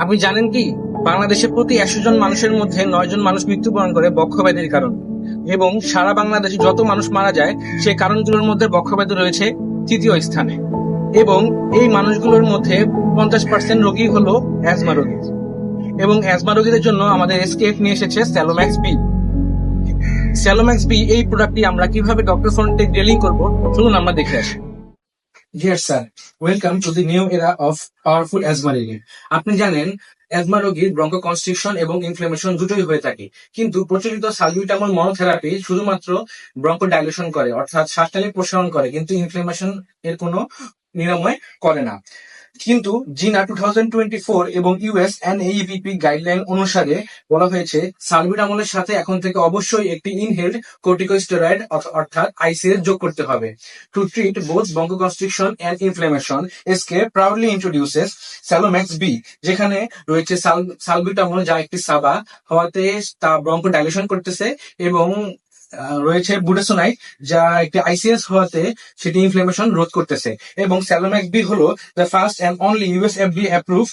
আপনি জানেন কি? বাংলাদেশে প্রতি একশো জন মানুষের মধ্যে নয় জন মানুষ মৃত্যুবরণ করে বক্ষব্যাধির কারণ। এবং সারা বাংলাদেশে যত মানুষ মারা যায় সেই কারণগুলোর মধ্যে বক্ষব্যাধি রয়েছে তৃতীয় স্থানে। এবং এই মানুষগুলোর মধ্যে পঞ্চাশ পার্সেন্ট রোগী হলো অ্যাজমা রোগী। এবং অ্যাজমা রোগীদের জন্য আমাদের এসকেএফ নিয়ে এসেছে স্যালোম্যাক্স বি। স্যালোম্যাক্স বি, এই প্রোডাক্টটি আমরা কীভাবে ডক্টর ফ্রন্টে ডেলিং করব? চলুন আমরা দেখে আসি। Dear sir welcome to the new era of powerful asthma relief আপনি জানেন অ্যাজমা রোগীর ব্রঙ্কো কনস্ট্রিকশন এবং ইনফ্লেমেশন দুটোই হয়ে থাকে। কিন্তু প্রচলিত সালবিটামল মনোথেরাপি শুধুমাত্র ব্রঙ্কো ডাইলেশন করে, অর্থাৎ শ্বাসনালী প্রসারণ করে, কিন্তু ইনফ্লেমেশন এর কোনো নিরাময় করে না। কিন্তু জিনা টু এবং ইউএস এন এইভিপি গাইডলাইন অনুসারে বলা হয়েছে সালবিটামলের সাথে এখন থেকে অবশ্যই একটি ইনহেলড কর্টিকোস্টেরয়েড অর্থাৎ আইসিএস যোগ করতে হবে। To treat both bronchoconstriction and inflammation SK proudly introduces Salomax B যেখানে রয়েছে সাল- সালবিটামল, যা একটি সাবা, হওয়াতে তা ব্রঙ্কো ডাইলেশন করতেছে এবং রয়েছে বুডেসোনাইট, যা একটি আইসিএস হওয়াতে সেটি ইনফ্লামেশন রোধ করতেছে। এবং স্যালোম্যাক্স বি হলো the first and only US FD approve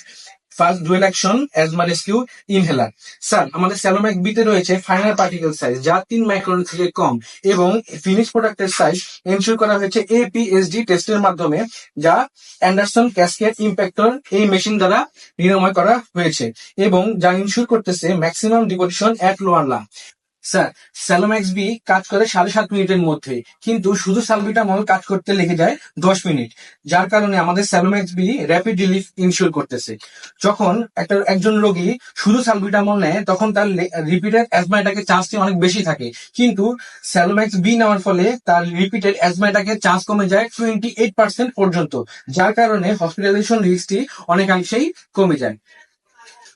first dual action asthma rescue inhaler sir আমাদের স্যালোম্যাক বিতে রয়েছে ফাইনাল পার্টিকেল সাইজ যা তিন মাইক্রন থেকে কম, এবং ফিনিশ প্রোডাক্টের সাইজ এনশিওর করা হয়েছে এপিএসডি টেস্টের মাধ্যমে, যা অ্যান্ডারসন ক্যাসকেট ইম্প্যাক্টর এই মেশিন দ্বারা নিরাময় করা হয়েছে, এবং যা ইনশিওর করতেছে ম্যাক্সিমাম ডিপোজিশন অ্যাট লোয়ার লা স্যার স্যালোম্যাক্স বি কাজ করে সাড়ে সাত মিনিটের মধ্যে, কিন্তু শুধু সালবিটামল কাজ করতে লেগে যায় দশ মিনিট, যার কারণে আমাদের Salomax B rapid relief ensure করতেছে। যখন একটা, একজন রোগী শুধু সালবিটামল নেয়, তখন তার রিপিটেড অ্যাজমা অ্যাটাকের চান্সটি অনেক বেশি থাকে। কিন্তু স্যালোম্যাক্স বি নেওয়ার ফলে তার রিপিটেড অ্যাজমা অ্যাটাকের চান্স কমে যায় টোয়েন্টি এইট পার্সেন্ট পর্যন্ত, যার কারণে হসপিটালাইজেশন রিস্কটি অনেকাংশেই কমে যায়।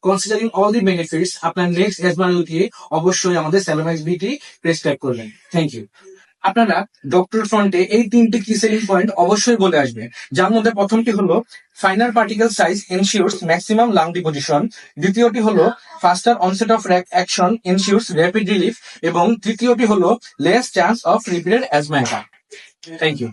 কনসিডারিং অল দি বেনিফিটস আপনার নেক্সট অ্যাজমা দিয়ে অবশ্যই আমাদের স্যালোম্যাক্স বিটি প্রেসক্রাইব করবেন। থ্যাংক ইউ আপনারা ডক্টর ফ্রন্টে এই তিনটি কি সেলিং পয়েন্ট অবশ্যই বলে আসবেন। যার মধ্যে প্রথমটি হলো final particle size ensures maximum lung deposition দ্বিতীয়টি হলো faster onset of rack action ensures rapid relief এবং তৃতীয়টি হলো less chance of repeated asthma thank you